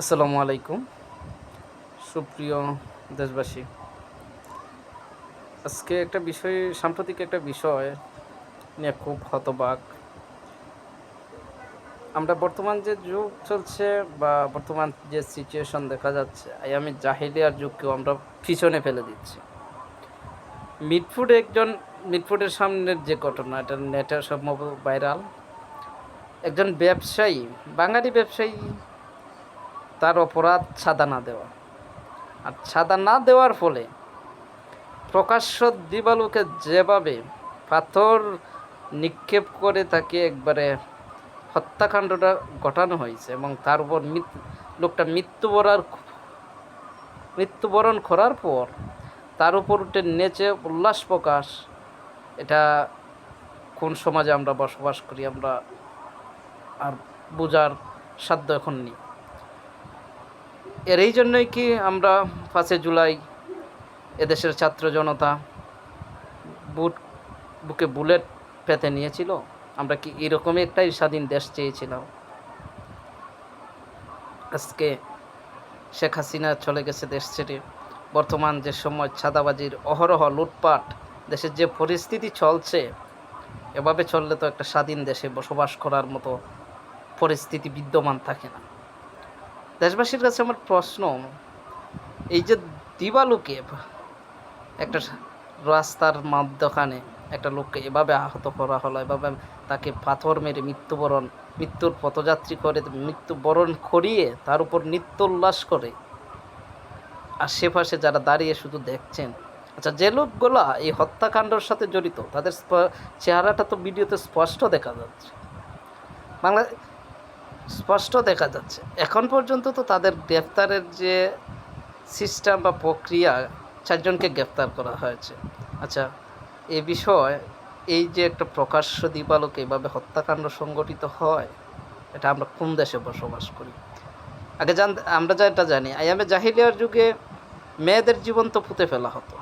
আসসালামু আলাইকুম। সুপ্রিয় দেশবাসী, আজকে একটা বিষয়, সাম্প্রতিক একটা বিষয় নিয়ে খুব হতবাক। আমরা বর্তমান যে যুগ চলছে বা বর্তমান যে সিচুয়েশন দেখা যাচ্ছে আমি জাহিলিয়ার যুগকেও আমরা পিছনে ফেলে দিচ্ছি। মিটফুড একজন, মিটফুডের সামনের যে ঘটনা, এটা নেটে সম্ভব ভাইরাল একজন ব্যবসায়ী, বাঙালি ব্যবসায়ী তার অপরাধ ছাদা না দেওয়া। আর ছাদা না দেওয়ার ফলে প্রকাশ্য দিবালুকে যেভাবে পাথর নিক্ষেপ করে তাকে একবারে হত্যাকাণ্ডটা ঘটানো হয়েছে এবং তার উপর লোকটা মৃত্যুবরার মৃত্যুবরণ করার পর তার উপর উঠে নেচে উল্লাস প্রকাশ। এটা কোন সমাজে আমরা বসবাস করি আমরা আর বোঝার সাধ্য এখন নেই। এর এই জন্যই কি আমরা পাঁচে জুলাই এদেশের ছাত্র জনতা বুট বুকে বুলেট পেতে নিয়েছিল? আমরা কি এরকমই একটাই স্বাধীন দেশ চেয়েছিলাম? আজকে শেখ হাসিনা চলে গেছে দেশ ছেড়ে। বর্তমান যে সময় ছাদাবাজির অহরহ লুটপাট, দেশের যে পরিস্থিতি চলছে, এভাবে চললে তো একটা স্বাধীন দেশে বসবাস করার মতো পরিস্থিতি বিদ্যমান থাকে না। দেশবাসীর কাছে আমার প্রশ্ন, এই যে দিবালুকে একটা রাস্তার মধ্যখানে একটা লোককে এভাবে আহত করা হলো, এভাবে তাকে পাথর মেরে মৃত্যুবরণ, মৃত্যুর পথযাত্রী করে, মৃত্যুবরণ করিয়ে তার উপর নৃত্য উল্লাস করে আশেপাশে যারা দাঁড়িয়ে শুধু দেখছেন আচ্ছা যে লোকগুলা এই হত্যাকাণ্ডের সাথে জড়িত, তাদের চেহারাটা তো ভিডিওতে স্পষ্ট দেখা যাচ্ছে। বাংলা স্পষ্ট দেখা যাচ্ছে। এখন পর্যন্ত তো তাদের গ্রেফতারের যে সিস্টেম বা প্রক্রিয়া চারজনকে গ্রেফতার করা হয়েছে। আচ্ছা এ বিষয় এই যে একটা প্রকাশ্য দিবালোকে এভাবে হত্যাকাণ্ড সংগঠিত হয়, এটা আমরা কোন দেশে বসবাস করি? আগে জান, আমরা যা এটা জানি আয়ামে জাহিলিয়ার যুগে মেয়েদের জীবন তো পুঁতে ফেলা হতো।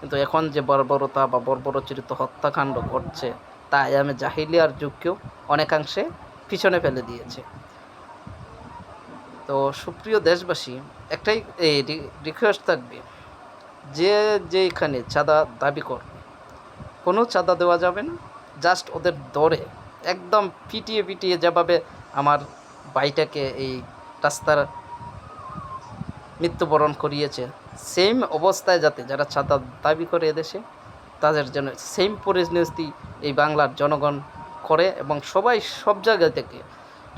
কিন্তু এখন যে বর্বরতা বা বর্বরচরিত হত্যাকাণ্ড ঘটছে, তা আয়ামে জাহিলিয়ার যুগকেও অনেকাংশে পিছনে ফেলে দিয়েছে। তো সুপ্রিয় দেশবাসী, একটাই এই রিকোয়েস্ট থাকবে। যে যেখানে চাঁদা দাবি করবে, কোনো চাঁদা দেওয়া যাবে না জাস্ট ওদের দরে, একদম পিটিয়ে পিটিয়ে যেভাবে আমার ভাইটাকে এই রাস্তার মৃত্যুবরণ করিয়েছে সেম অবস্থায় যাতে যারা চাঁদা দাবি করে এদেশে, তাদের জন্য সেম পরিস্থিতি এই বাংলার জনগণ করে এবং সবাই সব জায়গা থেকে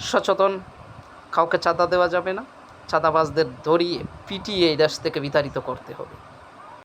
সচেতন কাউকে চাঁদা দেওয়া যাবে না। চাঁদাবাজদের ধরিয়ে পিটিয়ে এই দেশ থেকে বিতাড়িত করতে হবে।